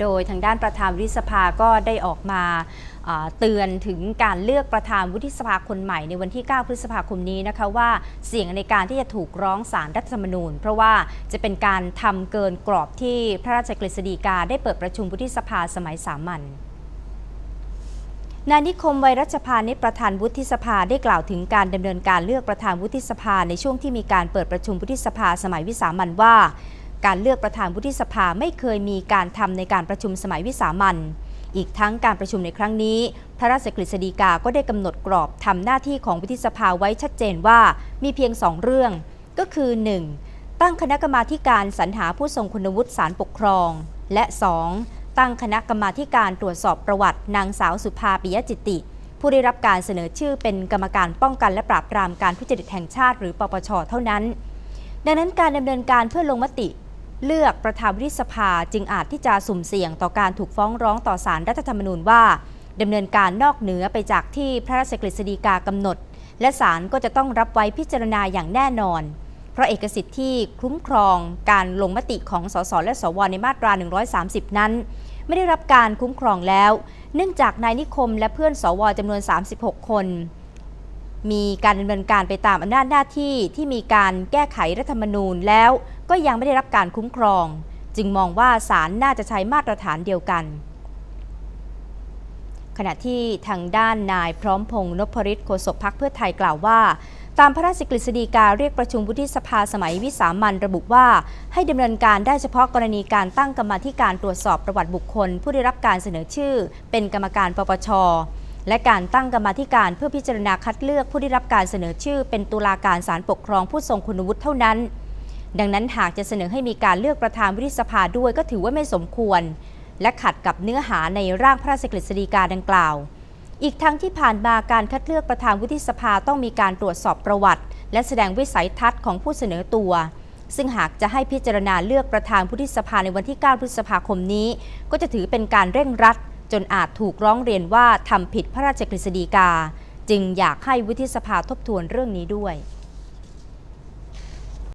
โดยทางด้านประธานวุฒิสภาก็ได้ออกมาเตือนถึงการเลือกประธานวุฒิสภาคนใหม่ในวันที่ 9 พฤษภาคมนี้นะคะว่าเสี่ยงในการที่จะถูกร้องศาลรัฐธรรมนูญ เพราะว่าจะเป็นการทำเกินกรอบที่พระราชกฤษฎีกาได้เปิดประชุมวุฒิสภาสมัยสามัญนายนิคมไวยรัชพานิชประธานวุฒิสภาได้กล่าวถึงการดำเนินการเลือกประธานวุฒิสภาในช่วงที่มีการเปิดประชุมวุฒิสภาสมัยวิสามันว่า การเลือกประธานวุฒิสภาไม่เคยมีการทำในการประชุมสมัยวิสามันอีกทั้งการประชุมในครั้งนี้ พระราชกฤษฎีกาก็ได้กำหนดกรอบทำหน้าที่ของวุฒิสภาไว้ชัดเจนว่ามีเพียงสองเรื่อง ก็คือ 1. ตั้งคณะกรรมาการสรรหาผู้ทรงคุณวุฒิสารปกครอง และ 2. ตั้งคณะกรรมาการตรวจสอบประวัติ นางสาวสุภาปิยจิตติผู้ได้รับการเสนอชื่อเป็นกรรมการป้องกันและปราบปรามการทุจริตแห่งชาติหรือปปชเท่านั้น ดังนั้นการดำเนินการเพื่อลงมติ เลือกประธานวุฒิสภาจึงอาจที่จะสุ่มเสี่ยงต่อการถูกฟ้องร้องต่อศาลรัฐธรรมนูญว่าดำเนินการนอกเหนือไปจากที่พระราชกฤษฎีกากำหนด และศาลก็จะต้องรับไว้พิจารณาอย่างแน่นอน เพราะเอกสิทธิ์ที่คุ้มครองการลงมติของสสและสวในมาตรา 130 นั้น ไม่ได้รับการคุ้มครองแล้ว เนื่องจากนายนิคมและเพื่อนสวจำนวน 36 คน มีการดำเนินการไปตามอำนาจหน้าที่ที่มีการแก้ไขรัฐธรรมนูญแล้วก็ยังไม่ได้รับการคุ้มครอง จึงมองว่าศาลน่าจะใช้มาตรฐานเดียวกัน ขณะที่ทางด้านนายพร้อมพงษ์นพริตโฆษกพักเพื่อไทยกล่าวว่า ตามพระราชกฤษฎีกาเรียกประชุมวุฒิสภาสมัยวิสามันระบุว่า ให้ดำเนินการได้เฉพาะกรณีการตั้งกรรมธิการตรวจสอบประวัติบุคคล ผู้ได้รับการเสนอชื่อ เป็นกรรมการปปช และการตั้งกรรมธิการเพื่อพิจารณาคัดเลือกผู้ได้รับการเสนอชื่อ เป็นตุลาการศาลปกครองผู้ทรงคุณวุฒิเท่านั้น ดังนั้นหากจะเสนอให้มีการเลือกประธานวุฒิสภาด้วยก็ถือว่าไม่สมควร และขัดกับเนื้อหาในร่างพระราชกฤษฎีกาดังกล่าว อีกทั้งที่ผ่านมาการคัดเลือกประธานวุฒิสภาต้องมีการตรวจสอบประวัติ และแสดงวิสัยทัศน์ของผู้เสนอตัวซึ่งหากจะให้พิจารณาเลือกประธานวุฒิสภาในวันที่ 9 พฤษภาคมนี้ ก็จะถือเป็นการเร่งรัด จนอาจถูกร้องเรียนว่าทำผิดพระราชกฤษฎีกา จึงอยากให้วุฒิสภาทบทวนเรื่องนี้ด้วย